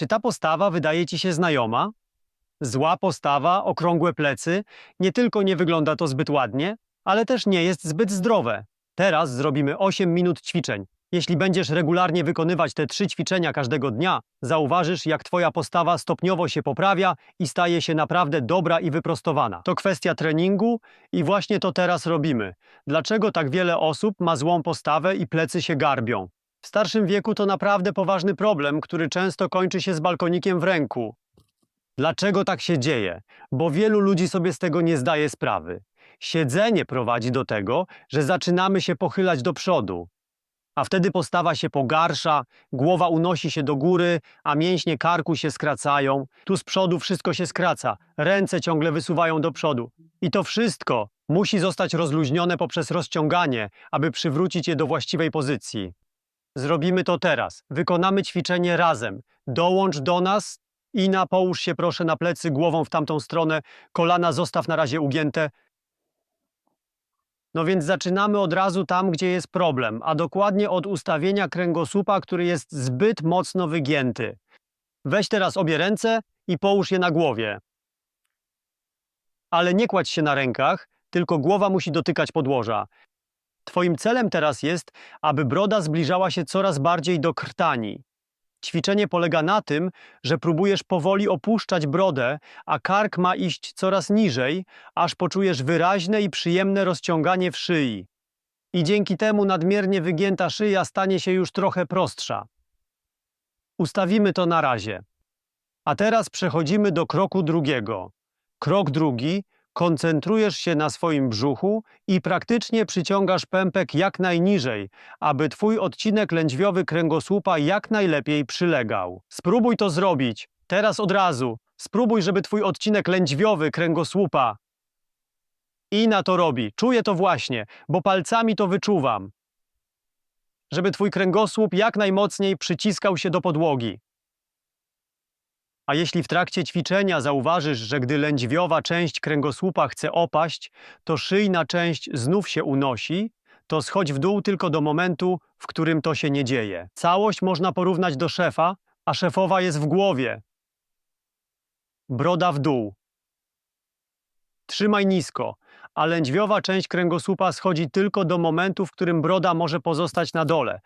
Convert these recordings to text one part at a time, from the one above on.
Czy ta postawa wydaje ci się znajoma? Zła postawa, okrągłe plecy, nie tylko nie wygląda to zbyt ładnie, ale też nie jest zbyt zdrowe. Teraz zrobimy 8 minut ćwiczeń. Jeśli będziesz regularnie wykonywać te trzy ćwiczenia każdego dnia, zauważysz, jak twoja postawa stopniowo się poprawia i staje się naprawdę dobra i wyprostowana. To kwestia treningu i właśnie to teraz robimy. Dlaczego tak wiele osób ma złą postawę i plecy się garbią? W starszym wieku to naprawdę poważny problem, który często kończy się z balkonikiem w ręku. Dlaczego tak się dzieje? Bo wielu ludzi sobie z tego nie zdaje sprawy. Siedzenie prowadzi do tego, że zaczynamy się pochylać do przodu. A wtedy postawa się pogarsza, głowa unosi się do góry, a mięśnie karku się skracają. Tu z przodu wszystko się skraca, ręce ciągle wysuwają do przodu. I to wszystko musi zostać rozluźnione poprzez rozciąganie, aby przywrócić je do właściwej pozycji. Zrobimy to teraz. Wykonamy ćwiczenie razem. Dołącz do nas. Ina, połóż się proszę na plecy głową w tamtą stronę. Kolana zostaw na razie ugięte. No więc zaczynamy od razu tam, gdzie jest problem, a dokładnie od ustawienia kręgosłupa, który jest zbyt mocno wygięty. Weź teraz obie ręce i połóż je na głowie. Ale nie kładź się na rękach, tylko głowa musi dotykać podłoża. Twoim celem teraz jest, aby broda zbliżała się coraz bardziej do krtani. Ćwiczenie polega na tym, że próbujesz powoli opuszczać brodę, a kark ma iść coraz niżej, aż poczujesz wyraźne i przyjemne rozciąganie w szyi. I dzięki temu nadmiernie wygięta szyja stanie się już trochę prostsza. Ustawimy to na razie. A teraz przechodzimy do kroku drugiego. Krok drugi koncentrujesz się na swoim brzuchu i praktycznie przyciągasz pępek jak najniżej, aby twój odcinek lędźwiowy kręgosłupa jak najlepiej przylegał. Spróbuj to zrobić. Teraz od razu. Spróbuj, żeby twój odcinek lędźwiowy kręgosłupa. Ina to robi. Czuję to właśnie, bo palcami to wyczuwam. Żeby twój kręgosłup jak najmocniej przyciskał się do podłogi. A jeśli w trakcie ćwiczenia zauważysz, że gdy lędźwiowa część kręgosłupa chce opaść, to szyjna część znów się unosi, to schodź w dół tylko do momentu, w którym to się nie dzieje. Całość można porównać do szefa, a szefowa jest w głowie. Broda w dół. Trzymaj nisko, a lędźwiowa część kręgosłupa schodzi tylko do momentu, w którym broda może pozostać na dole.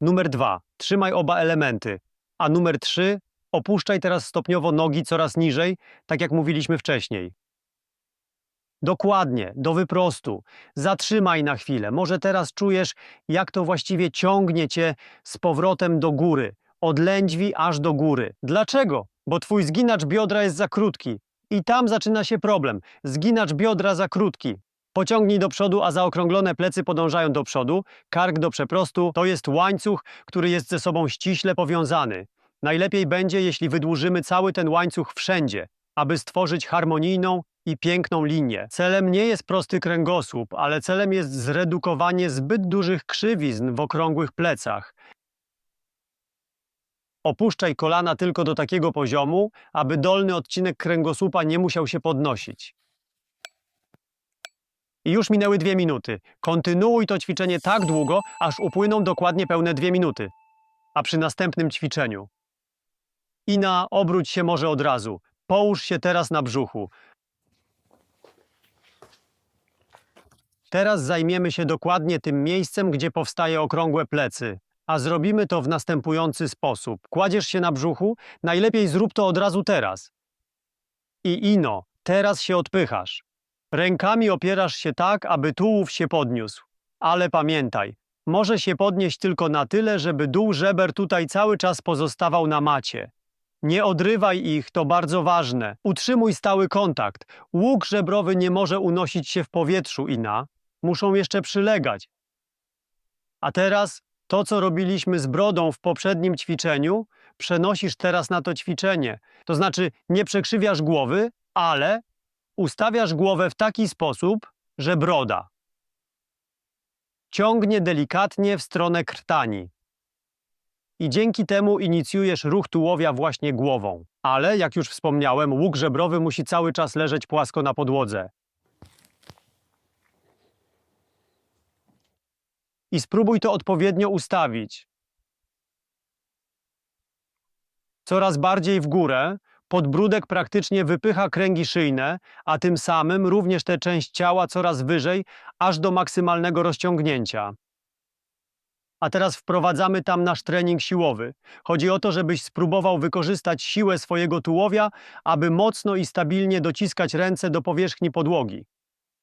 Numer dwa. Trzymaj oba elementy. A numer trzy. Opuszczaj teraz stopniowo nogi coraz niżej, tak jak mówiliśmy wcześniej. Dokładnie, do wyprostu. Zatrzymaj na chwilę. Może teraz czujesz, jak to właściwie ciągnie cię z powrotem do góry, od lędźwi aż do góry. Dlaczego? Bo twój zginacz biodra jest za krótki. I tam zaczyna się problem. Zginacz biodra za krótki. Pociągnij do przodu, a zaokrąglone plecy podążają do przodu, kark do przeprostu. To jest łańcuch, który jest ze sobą ściśle powiązany. Najlepiej będzie, jeśli wydłużymy cały ten łańcuch wszędzie, aby stworzyć harmonijną i piękną linię. Celem nie jest prosty kręgosłup, ale celem jest zredukowanie zbyt dużych krzywizn w okrągłych plecach. Opuszczaj kolana tylko do takiego poziomu, aby dolny odcinek kręgosłupa nie musiał się podnosić. I już minęły dwie minuty. Kontynuuj to ćwiczenie tak długo, aż upłyną dokładnie pełne dwie minuty. A przy następnym ćwiczeniu Ina, obróć się może od razu. Połóż się teraz na brzuchu. Teraz zajmiemy się dokładnie tym miejscem, gdzie powstaje okrągłe plecy. A zrobimy to w następujący sposób. Kładziesz się na brzuchu, najlepiej zrób to od razu teraz. I ino, teraz się odpychasz. Rękami opierasz się tak, aby tułów się podniósł. Ale pamiętaj, może się podnieść tylko na tyle, żeby dół żeber tutaj cały czas pozostawał na macie. Nie odrywaj ich, to bardzo ważne. Utrzymuj stały kontakt. Łuk żebrowy nie może unosić się w powietrzu i na. Muszą jeszcze przylegać. A teraz to, co robiliśmy z brodą w poprzednim ćwiczeniu, przenosisz teraz na to ćwiczenie. To znaczy nie przekrzywiasz głowy, ale ustawiasz głowę w taki sposób, że broda ciągnie delikatnie w stronę krtani i dzięki temu inicjujesz ruch tułowia właśnie głową. Ale, jak już wspomniałem, łuk żebrowy musi cały czas leżeć płasko na podłodze. I spróbuj to odpowiednio ustawić. Coraz bardziej w górę, podbródek praktycznie wypycha kręgi szyjne, a tym samym również tę część ciała coraz wyżej, aż do maksymalnego rozciągnięcia. A teraz wprowadzamy tam nasz trening siłowy. Chodzi o to, żebyś spróbował wykorzystać siłę swojego tułowia, aby mocno i stabilnie dociskać ręce do powierzchni podłogi.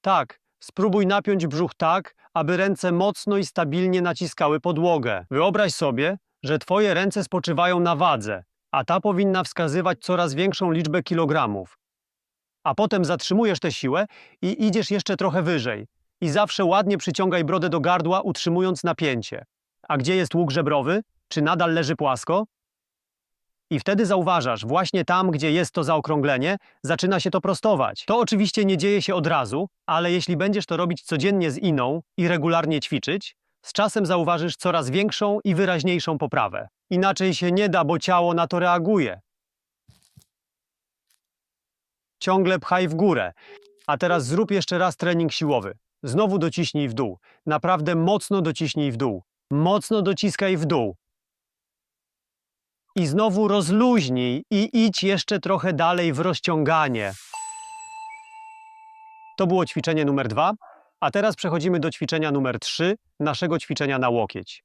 Tak, spróbuj napiąć brzuch tak, aby ręce mocno i stabilnie naciskały podłogę. Wyobraź sobie, że twoje ręce spoczywają na wadze, a ta powinna wskazywać coraz większą liczbę kilogramów. A potem zatrzymujesz tę siłę i idziesz jeszcze trochę wyżej. I zawsze ładnie przyciągaj brodę do gardła, utrzymując napięcie. A gdzie jest łuk żebrowy? Czy nadal leży płasko? I wtedy zauważasz, właśnie tam, gdzie jest to zaokrąglenie, zaczyna się to prostować. To oczywiście nie dzieje się od razu, ale jeśli będziesz to robić codziennie z iną i regularnie ćwiczyć, z czasem zauważysz coraz większą i wyraźniejszą poprawę. Inaczej się nie da, bo ciało na to reaguje. Ciągle pchaj w górę. A teraz zrób jeszcze raz trening siłowy. Znowu dociśnij w dół. Naprawdę mocno dociśnij w dół. Mocno dociskaj w dół. I znowu rozluźnij i idź jeszcze trochę dalej w rozciąganie. To było ćwiczenie numer dwa, a teraz przechodzimy do ćwiczenia numer trzy, naszego ćwiczenia na łokieć.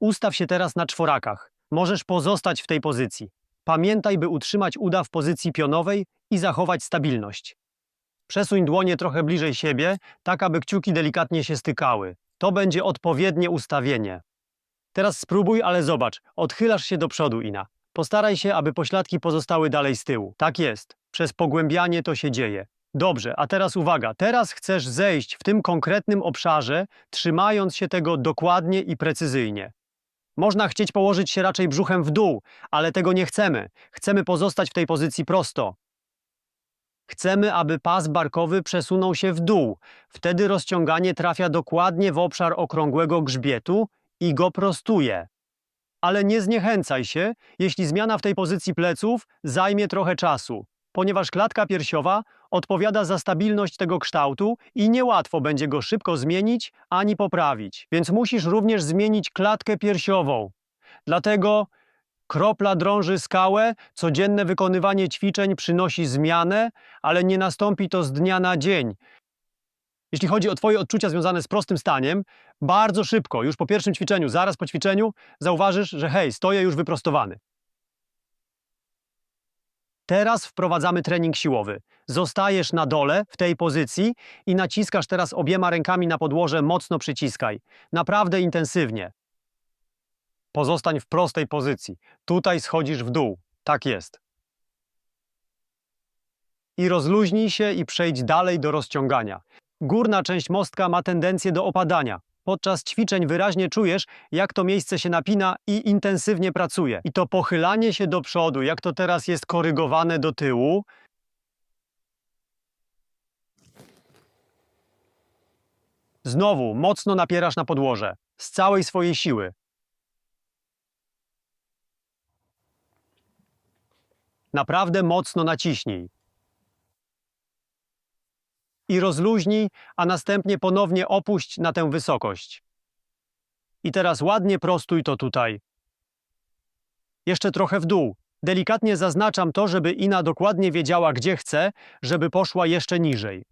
Ustaw się teraz na czworakach. Możesz pozostać w tej pozycji. Pamiętaj, by utrzymać uda w pozycji pionowej i zachować stabilność. Przesuń dłonie trochę bliżej siebie, tak aby kciuki delikatnie się stykały. To będzie odpowiednie ustawienie. Teraz spróbuj, ale zobacz, odchylasz się do przodu, Ina. Postaraj się, aby pośladki pozostały dalej z tyłu. Tak jest, przez pogłębianie to się dzieje. Dobrze, a teraz uwaga, teraz chcesz zejść w tym konkretnym obszarze, trzymając się tego dokładnie i precyzyjnie. Można chcieć położyć się raczej brzuchem w dół, ale tego nie chcemy. Chcemy pozostać w tej pozycji prosto. Chcemy, aby pas barkowy przesunął się w dół. Wtedy rozciąganie trafia dokładnie w obszar okrągłego grzbietu i go prostuje. Ale nie zniechęcaj się, jeśli zmiana w tej pozycji pleców zajmie trochę czasu, ponieważ klatka piersiowa odpowiada za stabilność tego kształtu i niełatwo będzie go szybko zmienić ani poprawić. Więc musisz również zmienić klatkę piersiową. Dlatego kropla drąży skałę, codzienne wykonywanie ćwiczeń przynosi zmianę, ale nie nastąpi to z dnia na dzień. Jeśli chodzi o Twoje odczucia związane z prostym staniem, bardzo szybko, już po pierwszym ćwiczeniu, zaraz po ćwiczeniu, zauważysz, że hej, stoję już wyprostowany. Teraz wprowadzamy trening siłowy. Zostajesz na dole w tej pozycji i naciskasz teraz obiema rękami na podłoże, mocno przyciskaj. Naprawdę intensywnie. Pozostań w prostej pozycji. Tutaj schodzisz w dół. Tak jest. I rozluźnij się i przejdź dalej do rozciągania. Górna część mostka ma tendencję do opadania. Podczas ćwiczeń wyraźnie czujesz, jak to miejsce się napina i intensywnie pracuje. I to pochylanie się do przodu, jak to teraz jest korygowane do tyłu, Znowu mocno napierasz na podłoże, z całej swojej siły. Naprawdę mocno naciśnij. I rozluźnij, a następnie ponownie opuść na tę wysokość. I teraz ładnie prostuj to tutaj. Jeszcze trochę w dół. Delikatnie zaznaczam to, żeby Ina dokładnie wiedziała, gdzie chce, żeby poszła jeszcze niżej.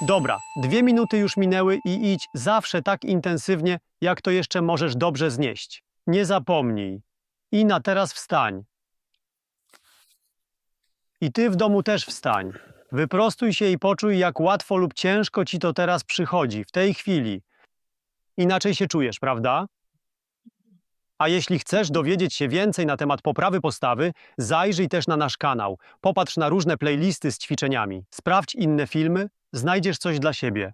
Dobra, dwie minuty już minęły i idź zawsze tak intensywnie, jak to jeszcze możesz dobrze znieść. Nie zapomnij. Ina, teraz wstań. I ty w domu też wstań. Wyprostuj się i poczuj, jak łatwo lub ciężko ci to teraz przychodzi, w tej chwili. Inaczej się czujesz, prawda? A jeśli chcesz dowiedzieć się więcej na temat poprawy postawy, zajrzyj też na nasz kanał. Popatrz na różne playlisty z ćwiczeniami. Sprawdź inne filmy, znajdziesz coś dla siebie.